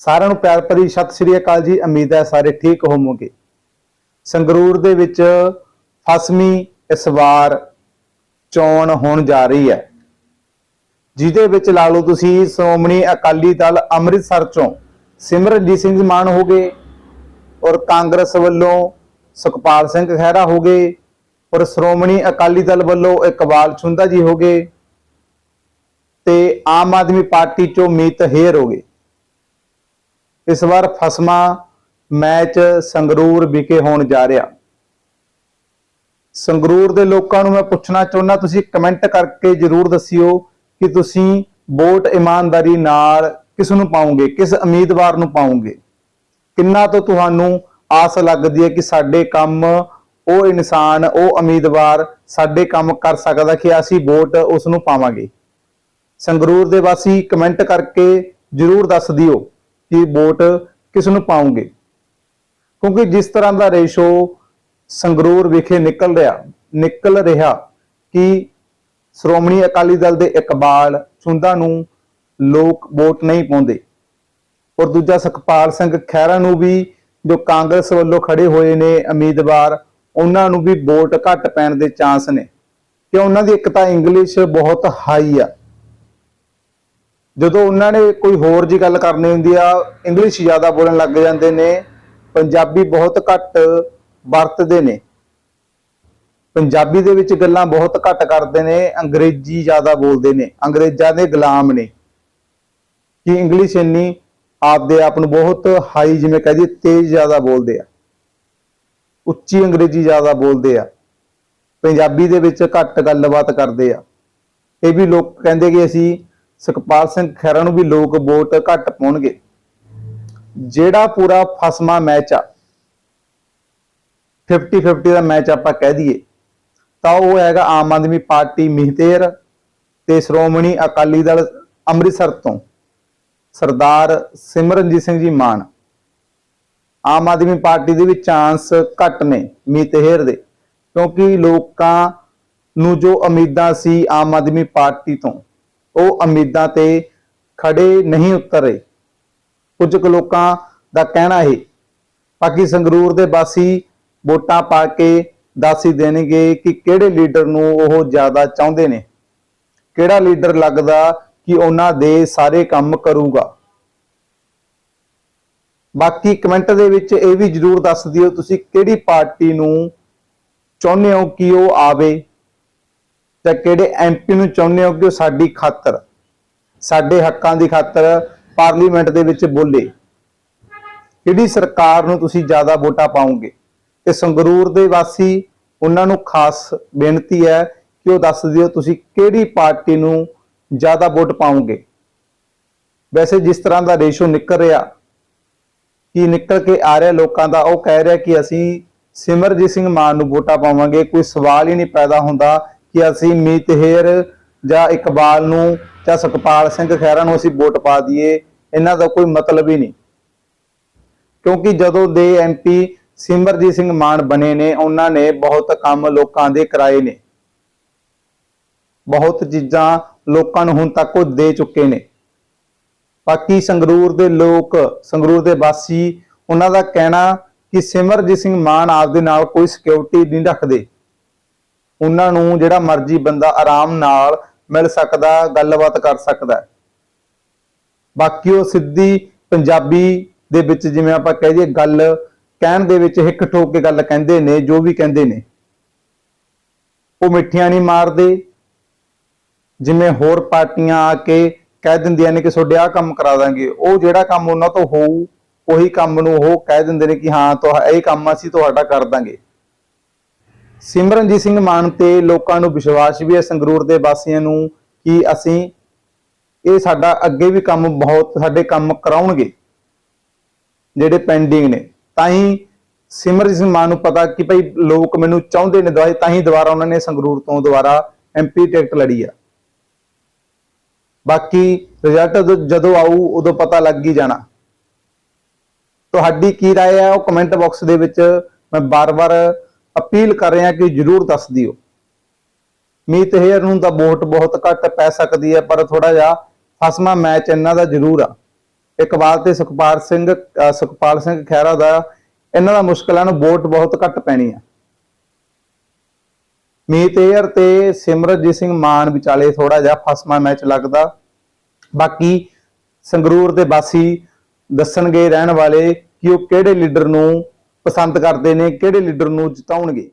ਸਾਰਿਆਂ ਨੂੰ ਪਿਆਰ ਭਰੀ ਸਤਿ ਸ੍ਰੀ ਅਕਾਲ ਜੀ। ਉਮੀਦ ਹੈ ਸਾਰੇ ਠੀਕ ਹੋਵੋਗੇ। ਸੰਗਰੂਰ ਦੇ ਵਿੱਚ ਫਸਮੀ ਇਸ ਵਾਰ ਚੋਣ ਹੋਣ ਜਾ ਰਹੀ ਹੈ। ਜਿਹਦੇ ਵਿੱਚ ਲਾ ਲਓ ਤੁਸੀਂ ਸ਼੍ਰੋਮਣੀ ਅਕਾਲੀ ਦਲ ਅੰਮ੍ਰਿਤਸਰ ਚੋਂ ਸਿਮਰਨਜੀਤ ਸਿੰਘ ਮਾਨ ਹੋ ਗਏ ਔਰ ਕਾਂਗਰਸ ਵੱਲੋਂ ਸੁਖਪਾਲ ਸਿੰਘ ਖਹਿਰਾ ਹੋ ਗਏ ਔਰ ਸ਼੍ਰੋਮਣੀ ਅਕਾਲੀ ਦਲ ਵੱਲੋਂ ਇਕਬਾਲ ਚੁੰਦਾ ਜੀ ਹੋ ਗਏ ਤੇ ਆਮ ਆਦਮੀ ਪਾਰਟੀ ਚੋਂ ਮੀਤ ਹੇਰ ਹੋ ਗਏ। ਇਸ ਵਾਰ ਫਸਮਾ ਮੈਚ ਸੰਗਰੂਰ ਵਿਖੇ ਹੋਣ ਜਾ ਰਿਹਾ। ਸੰਗਰੂਰ ਦੇ ਲੋਕਾਂ ਨੂੰ ਮੈਂ ਪੁੱਛਣਾ ਚਾਹੁੰਦਾ, ਤੁਸੀਂ ਕਮੈਂਟ ਕਰਕੇ ਜਰੂਰ ਦੱਸਿਓ ਕਿ ਤੁਸੀਂ ਵੋਟ ਇਮਾਨਦਾਰੀ ਨਾਲ ਕਿਸ ਨੂੰ ਪਾਉਂਗੇ, ਕਿਸ ਉਮੀਦਵਾਰ ਨੂੰ ਪਾਉਂਗੇ। ਕਿੰਨਾ ਤੋਂ ਤੁਹਾਨੂੰ ਆਸ ਲੱਗਦੀ ਹੈ ਕਿ ਸਾਡੇ ਕੰਮ ਉਹ ਇਨਸਾਨ, ਉਹ ਉਮੀਦਵਾਰ ਸਾਡੇ ਕੰਮ ਕਰ ਸਕਦਾ ਕਿ ਅਸੀਂ ਵੋਟ ਉਸ ਨੂੰ ਪਾਵਾਂਗੇ? ਸੰਗਰੂਰ ਦੇ ਵਾਸੀ ਕਮੈਂਟ ਕਰਕੇ ਜਰੂਰ ਦੱਸ ਦਿਓ। ਕਿ ਵੋਟ ਕਿਸ ਨੂੰ ਪਾਉਂਗੇ? ਕਿਉਂਕਿ ਜਿਸ ਤਰ੍ਹਾਂ ਦਾ ਰੇਸ਼ੋ ਸੰਗਰੂਰ ਵਿਖੇ ਨਿਕਲ ਰਿਹਾ ਨਿਕਲ ਰਿਹਾ ਕਿ ਸ਼੍ਰੋਮਣੀ ਅਕਾਲੀ ਦਲ ਦੇ ਇਕਬਾਲ ਚੁੰਦਾ ਨੂੰ ਲੋਕ ਵੋਟ ਨਹੀਂ ਪਾਉਂਦੇ। ਔਰ ਦੂਜਾ ਸੁਖਪਾਲ ਸਿੰਘ ਖਹਿਰਾ ਨੂੰ ਵੀ ਜੋ ਕਾਂਗਰਸ ਵੱਲੋਂ ਖੜੇ ਹੋਏ ਨੇ ਉਮੀਦਵਾਰ, ਉਹਨਾਂ ਨੂੰ ਵੀ ਵੋਟ ਘੱਟ ਪੈਣ ਦੇ ਚਾਂਸ ਨੇ। ਕਿ ਉਹਨਾਂ ਦੀ ਇੱਕ ਤਾਂ ਇੰਗਲਿਸ਼ ਬਹੁਤ ਹਾਈ ਆ। ਜਦੋਂ ਉਹਨਾਂ ਨੇ ਕੋਈ ਹੋਰ ਜੀ ਗੱਲ ਕਰਨੀ ਹੁੰਦੀ ਆ ਇੰਗਲਿਸ਼ ਜ਼ਿਆਦਾ ਬੋਲਣ ਲੱਗ ਜਾਂਦੇ ਨੇ, ਪੰਜਾਬੀ ਬਹੁਤ ਘੱਟ ਵਰਤਦੇ ਨੇ। ਪੰਜਾਬੀ ਦੇ ਵਿੱਚ ਗੱਲਾਂ ਬਹੁਤ ਘੱਟ ਕਰਦੇ ਨੇ, ਅੰਗਰੇਜ਼ੀ ਜ਼ਿਆਦਾ ਬੋਲਦੇ ਨੇ, ਅੰਗਰੇਜ਼ਾਂ ਦੇ ਗੁਲਾਮ ਨੇ। ਕਿ ਇੰਗਲਿਸ਼ ਇੰਨੀ ਆਪਦੇ ਆਪ ਨੂੰ ਬਹੁਤ ਹਾਈ ਜਿਵੇਂ ਕਹਦੀ ਤੇਜ਼ ਜ਼ਿਆਦਾ ਬੋਲਦੇ ਆ। ਉੱਚੀ ਅੰਗਰੇਜ਼ੀ ਜ਼ਿਆਦਾ ਬੋਲਦੇ ਆ। ਪੰਜਾਬੀ ਦੇ ਵਿੱਚ ਘੱਟ ਗੱਲਬਾਤ ਕਰਦੇ ਆ। ਇਹ ਵੀ ਲੋਕ ਕਹਿੰਦੇ ਕਿ ਅਸੀਂ ਸੁਖਪਾਲ ਸਿੰਘ ਖਹਿਰਾ ਨੂੰ ਵੀ ਲੋਕ ਵੋਟ ਘੱਟ ਪਾਉਣਗੇ। ਜਿਹੜਾ ਪੂਰਾ ਫਸਮਾ ਮੈਚ ਆ 50 50 ਦਾ ਮੈਚ ਆਪਾਂ ਕਹਿ ਦਈਏ, ਤਾਂ ਉਹ ਹੈਗਾ ਆਮ ਆਦਮੀ ਪਾਰਟੀ ਮਿਹਤੇਰ ਤੇ ਸ਼੍ਰੋਮਣੀ ਅਕਾਲੀ ਦਲ ਅੰਮ੍ਰਿਤਸਰ ਤੋਂ ਸਰਦਾਰ ਸਿਮਰਨਜੀਤ ਸਿੰਘ ਜੀ ਮਾਨ। ਆਮ ਆਦਮੀ ਪਾਰਟੀ ਦੇ ਵੀ ਚਾਂਸ ਘੱਟ ਨੇ ਮਿਹਤੇਰ ਦੇ, ਕਿਉਂਕਿ ਲੋਕਾਂ ਨੂੰ ਜੋ ਉਮੀਦਾਂ ਸੀ ਆਮ ਆਦਮੀ ਪਾਰਟੀ ਤੋਂ ਉਹ ਉਮੀਦਾਂ ਤੇ ਖੜੇ ਨਹੀਂ ਉਤਰ। ਕੁਝ ਕੁ ਲੋਕਾਂ ਦਾ ਕਹਿਣਾ ਹੈ ਬਾਕੀ ਸੰਗਰੂਰ ਦੇ ਵਾਸੀ ਵੋਟਾਂ ਪਾ ਕੇ ਦੱਸ ਹੀ ਦੇਣਗੇ ਕਿ ਕਿਹੜੇ ਲੀਡਰ ਨੂੰ ਉਹ ਜ਼ਿਆਦਾ ਚਾਹੁੰਦੇ ਨੇ? ਕਿਹੜਾ ਲੀਡਰ ਲੱਗਦਾ ਕਿ ਉਹਨਾਂ ਦੇ ਸਾਰੇ ਕੰਮ ਕਰੂਗਾ? ਬਾਕੀ ਕਮੈਂਟ ਦੇ ਵਿੱਚ ਇਹ ਵੀ ਜਰੂਰ ਦੱਸ ਦਿਓ, ਤੁਸੀਂ ਕਿਹੜੀ ਪਾਰਟੀ ਨੂੰ ਚਾਹੁੰਦੇ ਹੋ ਕਿ ਉਹ ਆਵੇ। ਜਾਂ ਕਿਹੜੇ ਐਮਪੀ ਨੂੰ ਚਾਹੁੰਦੇ ਹੋ ਕਿ ਉਹ ਸਾਡੀ ਖਾਤਰ, ਸਾਡੇ ਹੱਕਾਂ ਦੀ ਖਾਤਰ ਪਾਰਲੀਮੈਂਟ ਦੇ ਵਿੱਚ ਬੋਲੇ? ਕਿਹੜੀ ਸਰਕਾਰ ਨੂੰ ਤੁਸੀਂ ਜ਼ਿਆਦਾ ਵੋਟਾਂ ਪਾਉਂਗੇ ਤੇ ਸੰਗਰੂਰ ਦੇ ਵਾਸੀ, ਉਹਨਾਂ ਨੂੰ ਖਾਸ ਬੇਨਤੀ ਹੈ ਕਿ ਉਹ ਦੱਸ ਦਿਓ ਤੁਸੀਂ ਕਿਹੜੀ ਪਾਰਟੀ ਨੂੰ ਜ਼ਿਆਦਾ ਵੋਟ ਪਾਉਂਗੇ ਵੈਸੇ ਜਿਸ ਤਰ੍ਹਾਂ ਦਾ ਰੇਸ਼ੋ ਨਿਕਲ ਰਿਹਾ, ਕਿ ਨਿਕਲ ਕੇ ਆ ਰਿਹਾ ਲੋਕਾਂ ਦਾ, ਉਹ ਕਹਿ ਰਿਹਾ ਕਿ ਅਸੀਂ ਸਿਮਰਜੀਤ ਸਿੰਘ ਮਾਨ ਨੂੰ ਵੋਟਾਂ ਪਾਵਾਂਗੇ, ਕੋਈ ਸਵਾਲ ਹੀ ਨਹੀਂ ਪੈਦਾ ਹੁੰਦਾ ਕਿ ਅਸੀਂ ਮੀਤ ਹੇਰ ਜਾਂ ਇਕਬਾਲ ਨੂੰ ਜਾਂ ਸੁਖਪਾਲ ਸਿੰਘ ਖਹਿਰਾ ਨੂੰ ਅਸੀਂ ਵੋਟ ਪਾ ਦਈਏ, ਇਹਨਾਂ ਦਾ ਕੋਈ ਮਤਲਬ ਹੀ ਨਹੀਂ। ਕਿਉਂਕਿ ਜਦੋਂ ਦੇ ਐਮਪੀ ਸਿਮਰਜੀਤ ਸਿੰਘ ਮਾਨ ਬਣੇ ਨੇ, ਉਹਨਾਂ ਨੇ ਬਹੁਤ ਕੰਮ ਲੋਕਾਂ ਦੇ ਕਰਾਏ ਨੇ। ਬਹੁਤ ਚੀਜ਼ਾਂ ਲੋਕਾਂ ਨੂੰ ਹੁਣ ਤੱਕ ਉਹ ਦੇ ਚੁੱਕੇ ਨੇ। ਬਾਕੀ ਸੰਗਰੂਰ ਦੇ ਲੋਕ, ਸੰਗਰੂਰ ਦੇ ਵਾਸੀ, ਉਹਨਾਂ ਦਾ ਕਹਿਣਾ ਕਿ ਸਿਮਰਜੀਤ ਸਿੰਘ ਮਾਨ ਆਪਦੇ ਨਾਲ ਕੋਈ ਸਿਕਿਉਰਿਟੀ ਨਹੀਂ ਰੱਖਦੇ। ਉਹਨਾਂ ਨੂੰ ਜਿਹੜਾ ਮਰਜ਼ੀ ਬੰਦਾ ਆਰਾਮ ਨਾਲ ਮਿਲ ਸਕਦਾ, ਗੱਲਬਾਤ ਕਰ ਸਕਦਾ ਬਾਕੀ ਉਹ ਸਿੱਧੀ ਪੰਜਾਬੀ ਦੇ ਵਿੱਚ ਜਿਵੇਂ ਆਪਾਂ ਕਹਿ ਦਈਏ ਗੱਲ, ਕਹਿਣ ਦੇ ਵਿੱਚ ਹਿੱਕ ਠੋਕ ਕੇ ਗੱਲ ਕਹਿੰਦੇ ਨੇ, ਜੋ ਵੀ ਕਹਿੰਦੇ ਨੇ। ਉਹ ਮਿੱਠੀਆਂ ਨਹੀਂ ਮਾਰਦੇ। ਜਿਵੇਂ ਹੋਰ ਪਾਰਟੀਆਂ ਆ ਕੇ ਕਹਿ ਦਿੰਦੀਆਂ ਨੇ ਕਿ ਤੁਹਾਡੇ ਆਹ ਕੰਮ ਕਰਾ ਦਾਂਗੇ, ਉਹ ਜਿਹੜਾ ਕੰਮ ਉਹਨਾਂ ਤੋਂ ਹੋਊ, ਉਹੀ ਕੰਮ ਨੂੰ ਉਹ ਕਹਿ ਦਿੰਦੇ ਨੇ ਕਿ ਹਾਂ ਤੁਹਾ ਇਹ ਕੰਮ ਅਸੀਂ ਤੁਹਾਡਾ ਕਰ ਦਾਂਗੇ। ਸਿਮਰਨਜੀਤ ਸਿੰਘ ਮਾਨ ਤੇ ਲੋਕਾਂ ਨੂੰ ਵਿਸ਼ਵਾਸ ਵੀ ਹੈ ਸੰਗਰੂਰ ਦੇ ਵਾਸੀਆਂ ਨੂੰ ਕਿ ਅਸੀਂ ਇਹ ਸਾਡਾ ਅੱਗੇ ਵੀ ਕੰਮ ਬਹੁਤ ਸਾਡੇ ਕੰਮ ਕਰਾਉਣਗੇ ਜਿਹੜੇ ਪੈਂਡਿੰਗ ਨੇ ਤਾਂ ਹੀ ਸਿਮਰਜੀਤ ਸਿੰਘ ਮਾਨ ਨੂੰ ਪਤਾ ਕਿ ਭਾਈ ਲੋਕ ਮੈਨੂੰ ਚਾਹੁੰਦੇ ਨੇ ਦਵਾਈ ਤਾਂ ਹੀ ਦੁਬਾਰਾ ਉਹਨਾਂ ਨੇ ਸੰਗਰੂਰ ਤੋਂ ਦੁਬਾਰਾ ਐਮਪੀ ਟਿਕਟ ਲੜੀ ਆ ਬਾਕੀ ਰਿਜ਼ਲਟ ਜਦੋਂ ਆਊ ਉਦੋਂ ਪਤਾ ਲੱਗ ਹੀ ਜਾਣਾ ਤੁਹਾਡੀ ਕੀ رائے ਹੈ ਉਹ ਕਮੈਂਟ ਬਾਕਸ ਦੇ ਵਿੱਚ ਮੈਂ ਬਾਰ-ਬਾਰ ਅਪੀਲ ਕਰ ਰਿਹਾ ਕਿ ਜਰੂਰ ਦੱਸ ਦਿਓ। ਮੀਤ ਹੇਅਰ ਨੂੰ ਤਾਂ ਵੋਟ ਬਹੁਤ ਘੱਟ ਪੈ ਸਕਦੀ ਹੈ, ਪਰ ਥੋੜਾ ਜਿਹਾ ਫਸਮਾ ਮੈਚ ਇਹਨਾਂ ਦਾ ਜ਼ਰੂਰ ਆ। ਇਕਬਾਲ ਤੇ ਸੁਖਪਾਲ ਸਿੰਘ ਸੁਖਪਾਲ ਸਿੰਘ ਖਹਿਰਾ ਦਾ, ਇਹਨਾਂ ਦਾ ਮੁਸ਼ਕਲਾਂ ਨੂੰ ਵੋਟ ਬਹੁਤ ਘੱਟ ਪੈਣੀ ਆ। ਮੀਤ ਏਅਰ ਤੇ ਸਿਮਰਜੀਤ ਸਿੰਘ ਮਾਨ ਵਿਚਾਲੇ ਥੋੜਾ ਜਿਹਾ ਫਸਮਾ ਮੈਚ ਲੱਗਦਾ। ਬਾਕੀ ਸੰਗਰੂਰ ਦੇ ਵਾਸੀ ਦੱਸਣਗੇ ਰਹਿਣ ਵਾਲੇ ਕਿ ਉਹ ਕਿਹੜੇ ਲੀਡਰ ਨੂੰ ਪਸੰਦ ਕਰਦੇ ਨੇ ਕਿਹੜੇ ਲੀਡਰ ਨੂੰ ਜਿਤਾਉਣਗੇ?